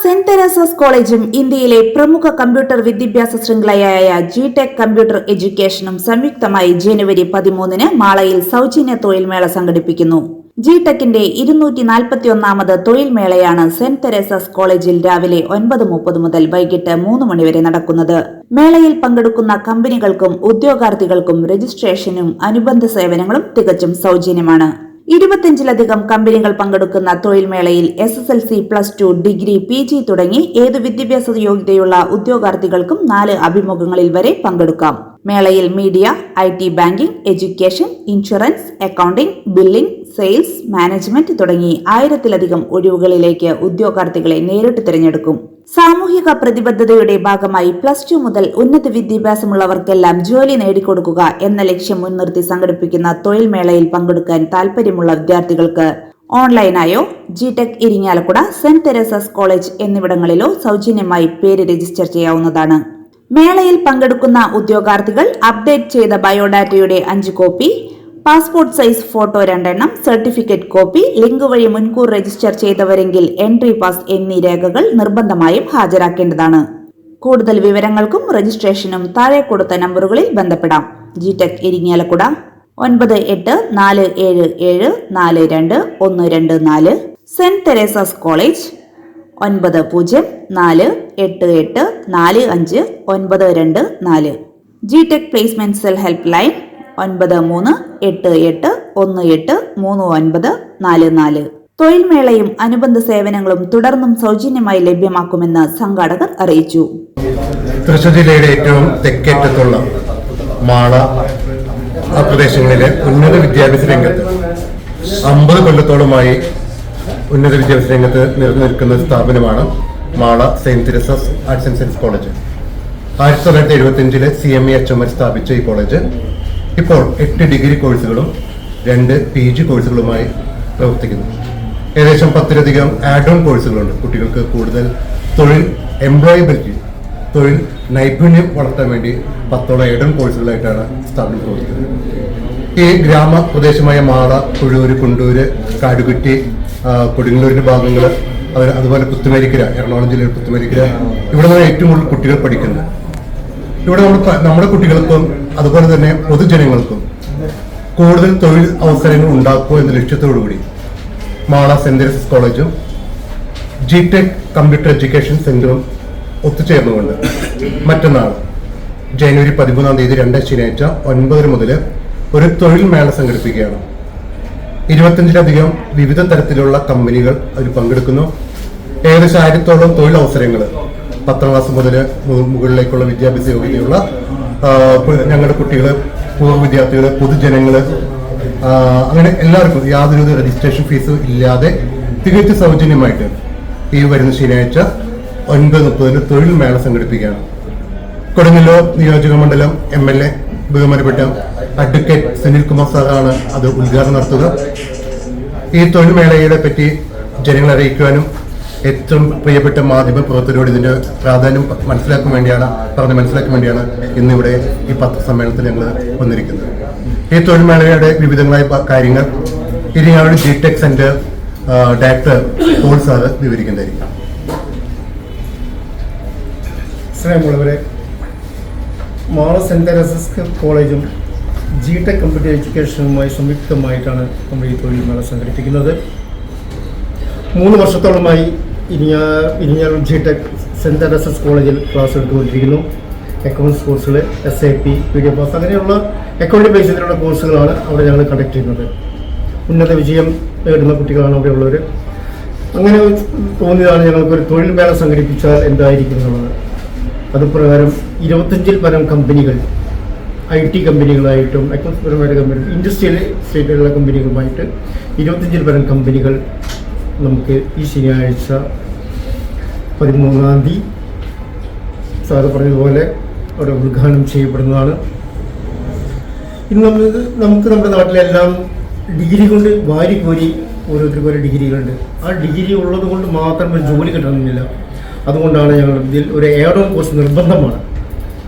Saint Teresa's കോളേജും ഇന്ത്യയിലെ പ്രമുഖ കമ്പ്യൂട്ടർ വിദ്യാഭ്യാസ ശൃംഖലയായ ജി ടെക് കമ്പ്യൂട്ടർ എഡ്യൂക്കേഷനും സംയുക്തമായി ജനുവരി പതിമൂന്നിന് മാളയിൽ സൗജന്യ തൊഴിൽ മേള സംഘടിപ്പിക്കുന്നു. ജി ടെക്കിന്റെ ഇരുന്നൂറ്റി നാൽപ്പത്തി ഒന്നാമത് തൊഴിൽ മേളയാണ് സെന്റ് തെരേസസ് കോളേജിൽ രാവിലെ ഒൻപത് മുപ്പത് മുതൽ വൈകിട്ട് മൂന്ന് മണിവരെ നടക്കുന്നത്. മേളയിൽ പങ്കെടുക്കുന്ന കമ്പനികൾക്കും ഉദ്യോഗാർത്ഥികൾക്കും രജിസ്ട്രേഷനും അനുബന്ധ സേവനങ്ങളും തികച്ചും സൗജന്യമാണ്. ഇരുപത്തിയഞ്ചിലധികം കമ്പനികൾ പങ്കെടുക്കുന്ന തൊഴിൽ മേളയിൽ S S L C plus two degree P G തുടങ്ങി ഏത് വിദ്യാഭ്യാസ യോഗ്യതയുള്ള ഉദ്യോഗാർത്ഥികൾക്കും നാല് അഭിമുഖങ്ങളിൽ വരെ പങ്കെടുക്കാം. മേളയിൽ media I T banking education insurance accounting billing sales management തുടങ്ങി ആയിരത്തിലധികം ഒഴിവുകളിലേക്ക് ഉദ്യോഗാർത്ഥികളെ നേരിട്ട് തിരഞ്ഞെടുക്കും. സാമൂഹിക പ്രതിബദ്ധതയുടെ ഭാഗമായി പ്ലസ് ടു മുതൽ ഉന്നത വിദ്യാഭ്യാസമുള്ളവർക്കെല്ലാം ജോലി നേടിക്കൊടുക്കുക എന്ന ലക്ഷ്യം മുൻനിർത്തി സംഘടിപ്പിക്കുന്ന തൊഴിൽ മേളയിൽ പങ്കെടുക്കാൻ താൽപര്യമുള്ള വിദ്യാർത്ഥികൾക്ക് ഓൺലൈനായോ G tech Irinjalakuda Saint Teresa's college എന്നിവിടങ്ങളിലോ സൗജന്യമായി പേര് രജിസ്റ്റർ ചെയ്യാവുന്നതാണ്. മേളയിൽ പങ്കെടുക്കുന്ന ഉദ്യോഗാർത്ഥികൾ അപ്ഡേറ്റ് ചെയ്ത ബയോഡാറ്റയുടെ അഞ്ച് കോപ്പി പാസ്പോർട്ട് സൈസ് ഫോട്ടോ രണ്ടെണ്ണം സർട്ടിഫിക്കറ്റ് കോപ്പി ലിങ്ക് വഴി മുൻകൂർ രജിസ്റ്റർ ചെയ്തവരെങ്കിൽ എൻട്രി പാസ് എന്നീ രേഖകൾ നിർബന്ധമായും ഹാജരാക്കേണ്ടതാണ്. കൂടുതൽ വിവരങ്ങൾക്കും രജിസ്ട്രേഷനും താഴെ കൊടുത്ത നമ്പറുകളിൽ ബന്ധപ്പെടാം. ജി ടെക് ഇരിങ്ങാലക്കുട ഒൻപത് എട്ട് നാല് ഏഴ് ഏഴ് നാല് രണ്ട് ഒന്ന് രണ്ട് നാല് സെന്റ് തെരേസസ് കോളേജ് ഒൻപത് പൂജ്യം നാല് എട്ട് എട്ട് നാല് അഞ്ച് ഒൻപത് രണ്ട് നാല്. G tech placement cell help line ഒൻപത് മൂന്ന് എട്ട് എട്ട് ഒന്ന് എട്ട് മൂന്ന് ഒൻപത് നാല് നാല്. തൊഴിൽ മേളയും അനുബന്ധ സേവനങ്ങളും തുടർന്നും സൗജന്യമായി ലഭ്യമാക്കുമെന്ന് സംഘാടകർ അറിയിച്ചു. തൃശ്ശൂർ ജില്ലയുടെ ഏറ്റവും തെക്കേറ്റത്തുള്ള മാള പ്രദേശങ്ങളിലെ ഉന്നത വിദ്യാഭ്യാസ രംഗത്ത് അമ്പത് കൊല്ലത്തോളമായി ഉന്നത വിദ്യാഭ്യാസ രംഗത്ത് നിറഞ്ഞു നിൽക്കുന്ന സ്ഥാപനമാണ് Mala Saint Teresa's arts and science college. ആയിരത്തി തൊള്ളായിരത്തി എഴുപത്തിയഞ്ചിലെ C M E H M S സ്ഥാപിച്ച ഈ കോളേജ് ഇപ്പോൾ എട്ട് ഡിഗ്രി കോഴ്സുകളും രണ്ട് പി ജി കോഴ്സുകളുമായി പ്രവർത്തിക്കുന്നു. ഏകദേശം പത്തിലധികം ആഡ് ഓൺ കോഴ്സുകളുണ്ട് കുട്ടികൾക്ക് കൂടുതൽ തൊഴിൽ എംപ്ലോയബിലിറ്റി തൊഴിൽ നൈപുണ്യം വളർത്താൻ വേണ്ടി പത്തോളം ഏഡ് ഓൺ കോഴ്സുകളായിട്ടാണ് സ്ഥാപനം പ്രവർത്തിക്കുന്നത്. ഈ ഗ്രാമ പ്രദേശമായ മാള കുഴൂര് കുണ്ടൂര് കാടുകുറ്റി കൊടുങ്ങല്ലൂരിന്റെ ഭാഗങ്ങൾ അവർ അതുപോലെ പുത്തുമരിക്കര എറണാകുളം ജില്ലയിൽ പുത്തുമരിക്കര ഇവിടെ ഏറ്റവും കൂടുതൽ കുട്ടികൾ പഠിക്കുന്നത്. ഇവിടെ നമ്മൾ നമ്മുടെ കുട്ടികൾക്കും അതുപോലെ തന്നെ പൊതുജനങ്ങൾക്കും കൂടുതൽ തൊഴിൽ അവസരങ്ങൾ ഉണ്ടാക്കുക എന്ന ലക്ഷ്യത്തോടുകൂടി മാള സെന്റ് കോളേജും ജി ടെക് കമ്പ്യൂട്ടർ എഡ്യൂക്കേഷൻ സെന്ററും ഒത്തുചേർന്നുകൊണ്ട് മറ്റന്നാൾ ജനുവരി പതിമൂന്നാം തീയതി രണ്ട് ശനിയാഴ്ച ഒൻപതര മുതൽ ഒരു തൊഴിൽ മേള സംഘടിപ്പിക്കുകയാണ്. ഇരുപത്തഞ്ചിലധികം വിവിധ തരത്തിലുള്ള കമ്പനികൾ അതിൽ പങ്കെടുക്കുന്നു. ഏകദേശം ആയിരത്തോളം തൊഴിൽ അവസരങ്ങൾ പത്താം ക്ലാസ് മുതൽ മുകളിലേക്കുള്ള വിദ്യാഭ്യാസ യോഗ്യതയുള്ള ഞങ്ങളുടെ കുട്ടികൾ പൂർവ വിദ്യാർത്ഥികൾ പൊതുജനങ്ങൾ അങ്ങനെ എല്ലാവർക്കും യാതൊരു രജിസ്ട്രേഷൻ ഫീസ് ഇല്ലാതെ തികച്ചും സൗജന്യമായിട്ട് ഈ വരുന്ന ശനിയാഴ്ച ഒൻപത് മുപ്പതിന് തൊഴിൽ മേള സംഘടിപ്പിക്കുകയാണ്. കൊടുങ്ങല്ലൂർ നിയോജക മണ്ഡലം എം എൽ എ ബഹുമാനപ്പെട്ട അഡ്വക്കേറ്റ് സുനിൽ കുമാർ സാറാണ് അത് ഉദ്ഘാടനം നടത്തുക. ഈ തൊഴിൽ മേളയെ പറ്റി ജനങ്ങളെ അറിയിക്കുവാനും ഏറ്റവും പ്രിയപ്പെട്ട മാധ്യമ പ്രവർത്തകരോട് ഇതിന്റെ പ്രാധാന്യം മനസ്സിലാക്കാൻ വേണ്ടിയാണ് പറഞ്ഞ് മനസ്സിലാക്കാൻ വേണ്ടിയാണ് ഇന്നിവിടെ ഈ പത്രസമ്മേളനത്തിൽ ഞങ്ങൾ വന്നിരിക്കുന്നത്. ഈ തൊഴിൽ മേളയുടെ വിവിധങ്ങളായ കാര്യങ്ങൾ ഇനി ഞങ്ങളുടെ G tech centre director Paul sir വിവരിക്കുന്നതായിരിക്കും സ്നേഹമുള്ളവരെ മാള സെന്റ് തെരേസസ് കോളേജും ജി ടെക് കമ്പ്യൂട്ടർ എഡ്യൂക്കേഷനുമായി സംയുക്തമായിട്ടാണ് നമ്മൾ ഈ തൊഴിൽ മേള സംഘടിപ്പിക്കുന്നത്. മൂന്ന് വർഷത്തോളമായി ഇരിഞ്ഞാ ഇരിഞ്ഞാൽ ജി ടെക് സെന്റ് തെരേസസ് കോളേജിൽ ക്ലാസ് എടുത്തുകൊണ്ടിരിക്കുന്നു. അക്കൗണ്ട്സ് കോഴ്സുകൾ S I P P D F pass അങ്ങനെയുള്ള അക്കൗണ്ടിംഗ് ബേസിലുള്ള കോഴ്സുകളാണ് അവിടെ ഞങ്ങൾ കണ്ടക്ട് ചെയ്യുന്നത്. ഉന്നത വിജയം നേടുന്ന കുട്ടികളാണ് അവിടെയുള്ളവർ അങ്ങനെ തോന്നിയതാണ് ഞങ്ങൾക്കൊരു തൊഴിൽ മേള സംഘടിപ്പിച്ചാൽ എന്തായിരിക്കും എന്നുള്ളത്. അതുപ്രകാരം ഇരുപത്തഞ്ചിൽ പരം കമ്പനികൾ ഐ ടി കമ്പനികളായിട്ടും അക്കൗണ്ട്സ് പരമായിട്ട് കമ്പനികൾ ഇൻഡസ്ട്രിയൽ സ്റ്റേറ്റിലുള്ള കമ്പനികളുമായിട്ട് ഇരുപത്തഞ്ചിൽ പരം കമ്പനികൾ നമുക്ക് ഈ ശനിയാഴ്ച പതിമൂന്നാം തീയതി സാറ് പറഞ്ഞതുപോലെ അവിടെ ഉദ്ഘാടനം ചെയ്യപ്പെടുന്നതാണ്. ഇന്ന് നമ്മൾ നമുക്ക് നമ്മുടെ നാട്ടിലെല്ലാം ഡിഗ്രി കൊണ്ട് വാരി കോരി ഓരോരുത്തർക്കും ഓരോ ഡിഗ്രികളുണ്ട്. ആ ഡിഗ്രി ഉള്ളത് കൊണ്ട് മാത്രം ഒരു ജോലി കിട്ടണമെന്നില്ല. അതുകൊണ്ടാണ് ഞങ്ങൾ ഇതിൽ ഒരു ഏഡോൺ കോഴ്സ് നിർബന്ധമാണ്.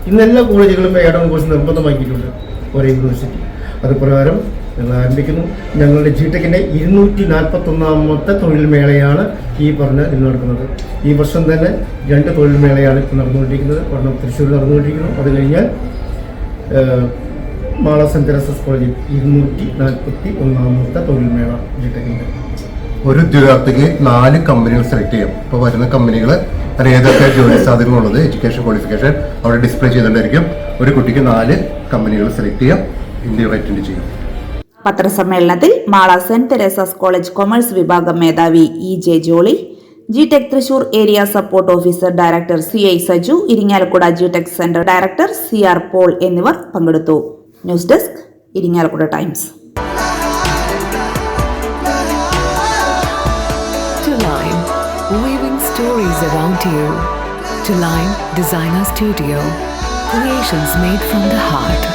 ഇന്ന് എല്ലാ കോളേജുകളും ഏഡോൺ കോഴ്സ് നിർബന്ധമാക്കിയിട്ടുണ്ട്. ഓരോ യൂണിവേഴ്സിറ്റി അത് പ്രകാരം ഞങ്ങൾ ആരംഭിക്കുന്നു. ഞങ്ങളുടെ ജി ടെക്കിന്റെ ഇരുന്നൂറ്റി നാൽപ്പത്തി ഒന്നാമത്തെ തൊഴിൽ മേളയാണ് ഈ പറഞ്ഞ ഇന്ന് നടക്കുന്നത് ഈ വർഷം തന്നെ രണ്ട് തൊഴിൽ മേളയാണ് ഇപ്പോൾ നടന്നുകൊണ്ടിരിക്കുന്നത്. ഒരെണ്ണം തൃശ്ശൂർ നടന്നുകൊണ്ടിരിക്കുന്നു. അത് കഴിഞ്ഞാൽ മാള സെന്റ് തെരസസ് കോളേജിൽ ഇരുന്നൂറ്റി നാൽപ്പത്തി ഒന്നാമത്തെ തൊഴിൽ മേള ജി ടെക്കിന്റെ ഒരു ഉദ്യോഗാർത്ഥിക്ക് നാല് കമ്പനികൾ സെലക്ട് ചെയ്യാം. ഇപ്പോൾ വരുന്ന കമ്പനികൾ ഏതൊക്കെ ജോലി സാധ്യതകളുള്ളത് എഡ്യൂക്കേഷൻ ക്വാളിഫിക്കേഷൻ അവിടെ ഡിസ്പ്ലേ ചെയ്തുകൊണ്ടായിരിക്കും ഒരു കുട്ടിക്ക് നാല് കമ്പനികൾ സെലക്ട് ചെയ്യാം. ഇന്റർവ്യൂ അറ്റൻഡ് ചെയ്യും പത്രസമ്മേളനത്തിൽ Mala Saint Teresa's college commerce വിഭാഗം മേധാവി E J Jolly G tech Thrissur area support officer director C I Saju Irinjalakuda G tech centre director C R Paul എന്നിവർ പങ്കെടുത്തു news desk Irinjalakuda times weaving stories around you. Designer Studio, creations made from the heart.